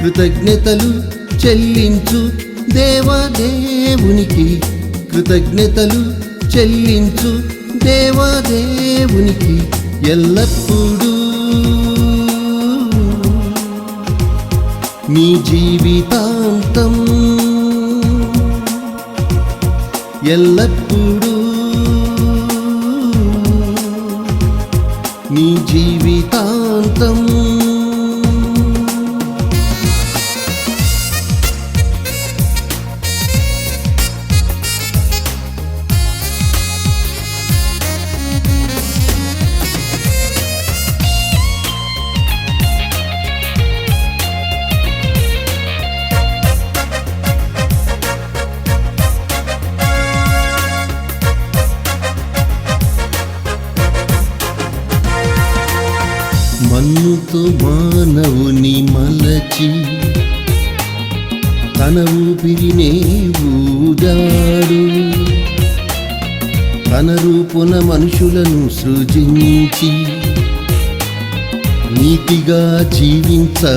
కృతజ్ఞతలు చెల్లించు దేవదేవునికి. కృతజ్ఞతలు చెల్లించు దేవాదేవునికి ఎల్లప్పుడూ. నీ జీవితాంతం ఎల్లప్పుడూ. నీ జీవితాంతం కన్నుతో మానవుని మలచి తన ఊపిరినే ఊదాడు. తన రూపున మనుషులను సృజించి నీతిగా జీవించమన్నాడు.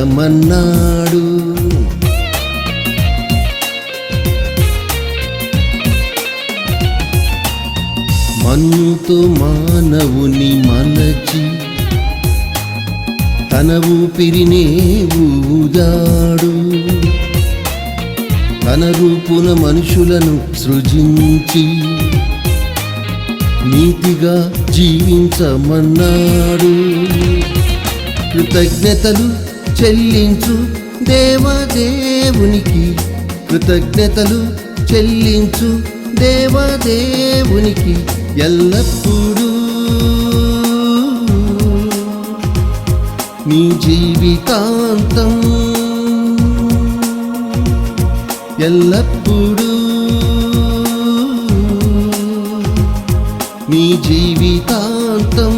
మన్నుతో మానవుని మలచి తన ఊపిరినే ఊదాడు. తన రూపున మనుషులను సృజించి నీతిగా జీవించమన్నాడు. కృతజ్ఞతలు చెల్లించు దేవదేవునికి కృతజ్ఞతలు చెల్లించు దేవదేవునికి ఎల్లప్పుడూ నీ జీవితాంతం ఎల్లప్పుడూ నీ జీవితాంతం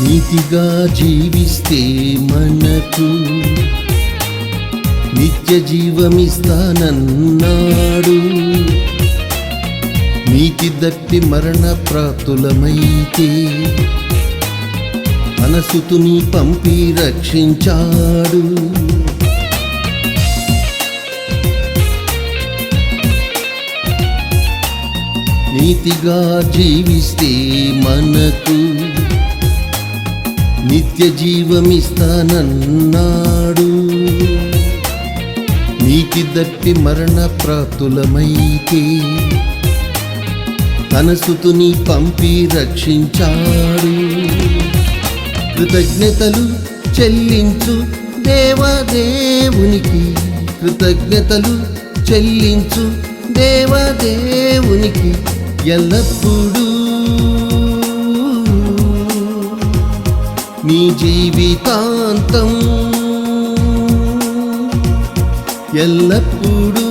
నీతిగా జీవిస్తే మనకు నిత్య జీవమిస్తానన్నాడు. నీతి దట్టి మరణ ప్రాప్తులమైతే మనసుతుని పంపి రక్షించాడు. నీతిగా జీవిస్తే మనకు నిత్య జీవమిస్తానన్నాడు. నీతి దట్టి మరణ ప్రాప్తులమైతే తన సుతుని పంపి రక్షించాడు. కృతజ్ఞతలు చెల్లించు దేవదేవునికి కృతజ్ఞతలు చెల్లించు దేవదేవునికి ఎల్లప్పుడూ నీ జీవితాంతం ఎల్లప్పుడూ